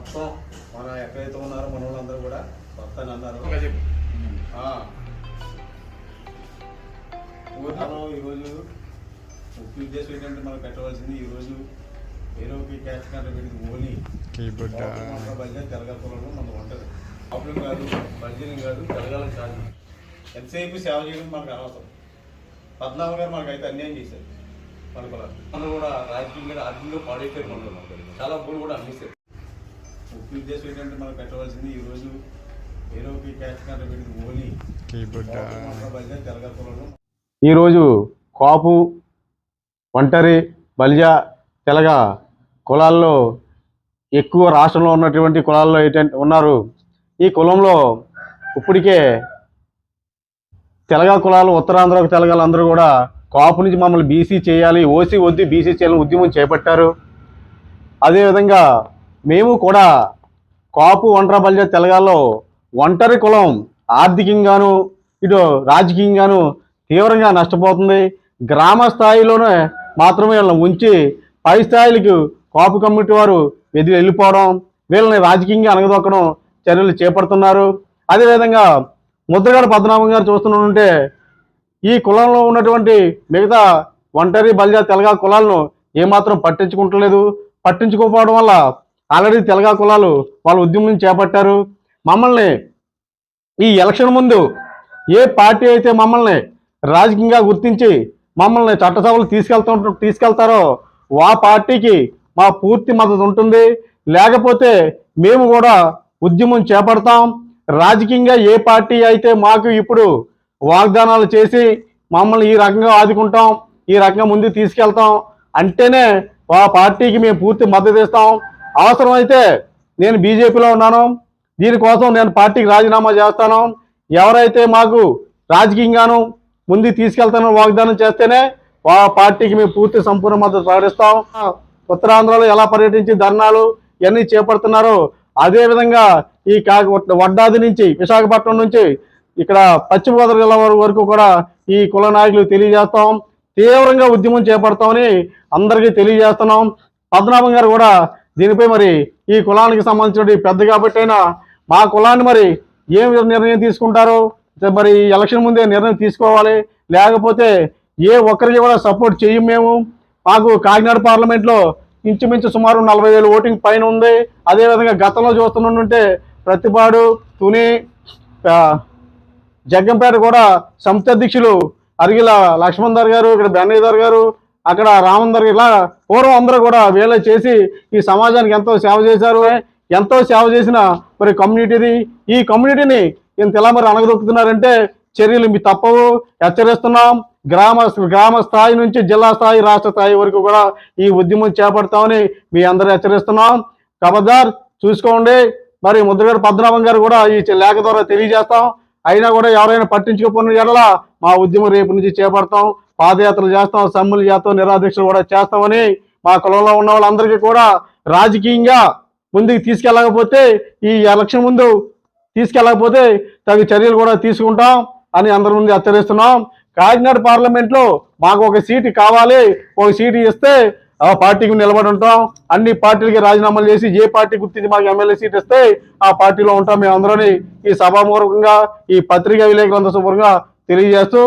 మొత్తం మన ఎక్కడైతే ఉన్నారో మన వాళ్ళందరూ కూడా వస్తాను అన్నారు. ఆ. మనం ఈరోజు ముఖ్య ఉద్దేశం ఏంటంటే మనం పెట్టవలసింది ఈరోజు ఏరోకి క్యాచ్ కంటే పెట్టి ఓన్లీ బలిజా తెలగలపడంలో మనం ఉంటుంది ప్రాబ్లం కాదు బలిజనం కాదు తెలగాలం కాదు. ఎంతసేపు సేవ చేయడం మనకు అనవసరం. పద్నాలుగు గారు మనకైతే అన్యాయం చేశారు. మన కులాలు మనం కూడా రాజకీయంగా ఆర్థికంగా పాడైపోయారు మనం చాలా భూములు కూడా అమ్మేశారు ముఖ్య ఉద్దేశం ఏంటంటే మనం పెట్టవలసింది ఈరోజు ఏరోకి క్యాచ్ కంటే పెట్టి ఓన్లీ కీబోర్డ్ బలిజా తెలగలపడంలో ఈరోజు కాపు ఒంటరి బలిజ తెలగ కులాల్లో ఎక్కువ రాష్ట్రంలో ఉన్నటువంటి కులాల్లో ఏంటంటే ఉన్నారు. ఈ కులంలో ఇప్పటికే తెలగ కులాలు ఉత్తరాంధ్రకు తెలగాలు అందరూ కూడా కాపు నుంచి మమ్మల్ని బీసీ చేయాలి ఓసీ వద్దు బీసీ చేయాలని ఉద్యమం చేపట్టారు. అదేవిధంగా మేము కూడా కాపు ఒంటరి బలిజ తెలగాల్లో ఒంటరి కులం ఆర్థికంగాను ఇటు రాజకీయంగాను తీవ్రంగా నష్టపోతుంది. గ్రామ స్థాయిలోనే మాత్రమే వీళ్ళని ఉంచి పై స్థాయిలకు కాపు కమిటీ వారు వెదిలి వెళ్ళిపోవడం వీళ్ళని రాజకీయంగా అణగదొక్కడం చర్యలు చేపడుతున్నారు. అదేవిధంగా ముద్రగడ పద్మనాభం గారు చూస్తుంటే ఈ కులంలో ఉన్నటువంటి మిగతా ఒంటరి బలిజా తెలగా కులాలను ఏమాత్రం పట్టించుకుంటలేదు. పట్టించుకోకపోవడం వల్ల ఆల్రెడీ తెలగా కులాలు వాళ్ళ ఉద్యమం చేపట్టారు. మమ్మల్ని ఈ ఎలక్షన్ ముందు ఏ పార్టీ అయితే మమ్మల్ని రాజకీయంగా గుర్తించి మమ్మల్ని చట్టసభలు తీసుకెళ్తా తీసుకెళ్తారో ఆ పార్టీకి మా పూర్తి మద్దతు ఉంటుంది. లేకపోతే మేము కూడా ఉద్యమం చేపడతాం. రాజకీయంగా ఏ పార్టీ అయితే మాకు ఇప్పుడు వాగ్దానాలు చేసి మమ్మల్ని ఈ రకంగా ఆదుకుంటాం ఈ రకంగా ముందుకు తీసుకెళ్తాం అంటేనే ఆ పార్టీకి మేము పూర్తి మద్దతు ఇస్తాం. అవసరమైతే నేను బీజేపీలో ఉన్నాను. దీనికోసం నేను పార్టీకి రాజీనామా చేస్తాను. ఎవరైతే మాకు రాజకీయంగాను ముందు తీసుకెళ్తానని వాగ్దానం చేస్తేనే ఆ పార్టీకి మేము పూర్తి సంపూర్ణ మద్దతు ప్రకటిస్తాం. ఉత్తరాంధ్రలో ఎలా పర్యటించి ధర్నాలు ఇవన్నీ చేపడుతున్నారో అదేవిధంగా ఈ కాక వడ్డాది నుంచి విశాఖపట్నం నుంచి ఇక్కడ పశ్చిమ గోదావరి జిల్లా వరకు వరకు కూడా ఈ కుల నాయకులు తెలియజేస్తాం. తీవ్రంగా ఉద్యమం చేపడతామని అందరికీ తెలియజేస్తున్నాం. పద్మనాభం గారు కూడా దీనిపై మరి ఈ కులానికి సంబంధించిన పెద్ద కాబట్టి అయినా మా కులాన్ని మరి ఏం నిర్ణయం తీసుకుంటారో మరి ఎలక్షన్ ముందే నిర్ణయం తీసుకోవాలి. లేకపోతే ఏ ఒక్కరికి కూడా సపోర్ట్ చేయం మేము. మాకు కాకినాడ పార్లమెంట్లో ఇంచుమించు సుమారు నలభై వేలు ఓటింగ్ పైన ఉంది. అదేవిధంగా గతంలో చూస్తుంటే ప్రతిపాడు తుని జగ్గంపేట కూడా సంస్థ అధ్యక్షులు అరిగిల లక్ష్మణ్ గారు ఇక్కడ బెన్నయ్యదార్ గారు అక్కడ రామందర్ ఇలా పూర్వం అందరూ కూడా వేళ చేసి ఈ సమాజానికి ఎంతో సేవ చేశారు. ఎంతో సేవ చేసిన మరి కమ్యూనిటీది ఈ కమ్యూనిటీని ఇంత ఎలా మరి అనగదొక్కుతున్నారంటే చర్యలు మీ తప్పవు. హెచ్చరిస్తున్నాం. గ్రామ గ్రామ స్థాయి నుంచి జిల్లా స్థాయి రాష్ట్ర స్థాయి వరకు కూడా ఈ ఉద్యమం చేపడతామని మీ అందరూ హెచ్చరిస్తున్నాం. ఖబర్దార్ చూసుకోండి. మరి ముద్రగడ పద్మనాభం గారు కూడా ఈ లేఖ ద్వారా తెలియజేస్తాం. అయినా కూడా ఎవరైనా పట్టించుకోకపోయిన ఎడల మా ఉద్యమం రేపు నుంచి చేపడతాం. పాదయాత్రలు చేస్తాం సమ్ములు చేస్తాం నిరాదీక్షలు కూడా చేస్తామని మా కులంలో ఉన్న వాళ్ళందరికీ కూడా రాజకీయంగా ముందుకు తీసుకెళ్ళకపోతే ఈ ఎలక్షన్ ముందు తీసుకెళ్ళకపోతే తగు చర్యలు కూడా తీసుకుంటాం అని అందరి ముందు హెచ్చరిస్తున్నాం. కాకినాడ పార్లమెంట్లో మాకు ఒక సీటు కావాలి ఒక సీటు ఇస్తే ఆ పార్టీకి నిలబడి ఉంటాం. అన్ని పార్టీలకి రాజీనామాలు చేసి ఏ పార్టీ గుర్తించి మాకు ఎమ్మెల్యే సీట్ ఇస్తే ఆ పార్టీలో ఉంటాం మేము ఈ సభాపూర్వకంగా ఈ పత్రికా విలేకరులందరూ శుభ్రంగా తెలియజేస్తూ